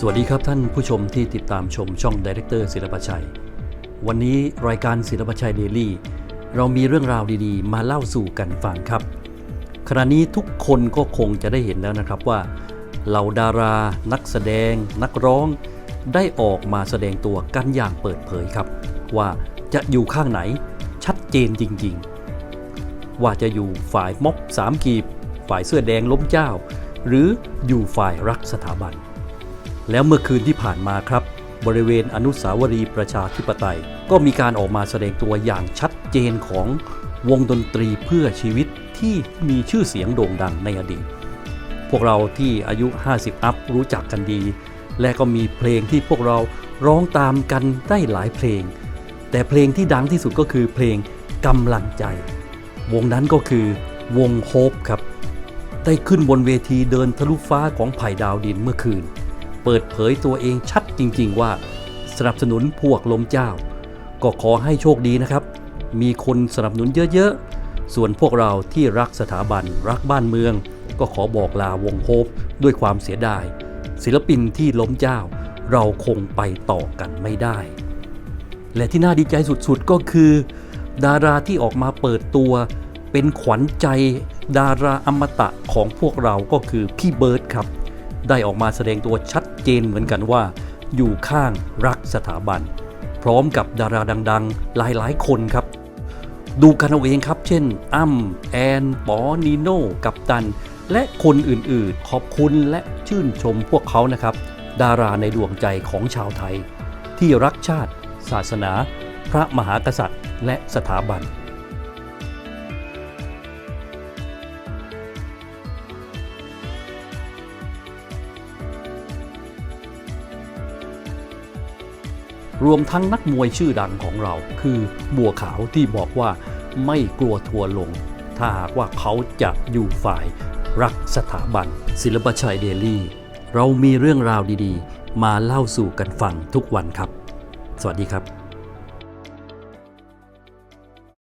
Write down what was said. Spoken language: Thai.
สวัสดีครับท่านผู้ชมที่ติดตามชมช่องดีเรคเตอร์ศิลปชัย วันนี้รายการศิลปชัยเดลี่ เรามีเรื่องราวดีๆ มาเล่าสู่กันฟังครับ ขณะนี้ทุกคนก็คงจะได้เห็นแล้วนะครับว่า เหล่าดารา นักแสดง นักร้อง ได้ออกมาแสดงตัวกันอย่างเปิดเผยครับ ว่าจะอยู่ข้างไหนชัดเจนจริงๆ ว่าจะอยู่ฝ่ายม็อบสามกีบ ฝ่ายเสื้อแดงล้มเจ้า หรืออยู่ฝ่ายรักสถาบัน แล้วเมื่อคืนที่ผ่านมาครับ บริเวณอนุสาวรีย์ประชาธิปไตย ก็มีการออกมาแสดงตัวอย่างชัดเจนของวงดนตรีเพื่อชีวิตที่มีชื่อเสียงโด่งดังในอดีต พวกเราที่อายุ 50 อัพรู้จักกันดี และก็มีเพลงที่พวกเราร้องตามกันได้หลายเพลง แต่เพลงที่ดังที่สุดก็คือเพลงกำลังใจ วงนั้นก็คือวงโฮปครับ ได้ขึ้นบนเวทีเดินทะลุฟ้าของไผ่ดาวดินเมื่อคืน เปิดเผยตัวเองชัดจริง ๆ ว่า สนับสนุนพวกลมเจ้า ก็ขอให้โชคดีนะครับ มีคนสนับสนุนเยอะๆ ส่วนพวกเราที่รักสถาบันรักบ้านเมือง ก็ขอบอกลาวงโฮปด้วยความเสียดาย ศิลปินที่ล้มเจ้า เราคงไปต่อกันไม่ได้ และที่น่าดีใจสุดๆก็คือ ดาราที่ออกมาเปิดตัว เป็นขวัญใจ ดาราอมตะของพวกเราก็คือพี่เบิร์ดครับ ได้ออกมาแสดงตัวชัด เจนเหมือนกันว่า อยู่ข้างรักสถาบัน พร้อมกับดาราดัง ๆ หลายๆ คนครับ ดูกันเอาเองครับ เช่น อ้ำแอนปอนีโน่กับตัน และคนอื่นๆ ขอบคุณและชื่นชมพวกเขานะครับ ดาราในดวงใจของชาวไทย ที่รักชาติ ศาสนา พระมหากษัตริย์ และสถาบัน รวมทั้งนักมวยชื่อดังของเรา คือบัวขาวที่บอกว่าไม่กลัวทัวร์ลง ถ้าหากว่าเขาจะอยู่ฝ่ายรักสถาบัน ศิลปชัยเดลี่ เรามีเรื่องราวดีๆ มาเล่าสู่กันฟังทุกวันครับ สวัสดีครับ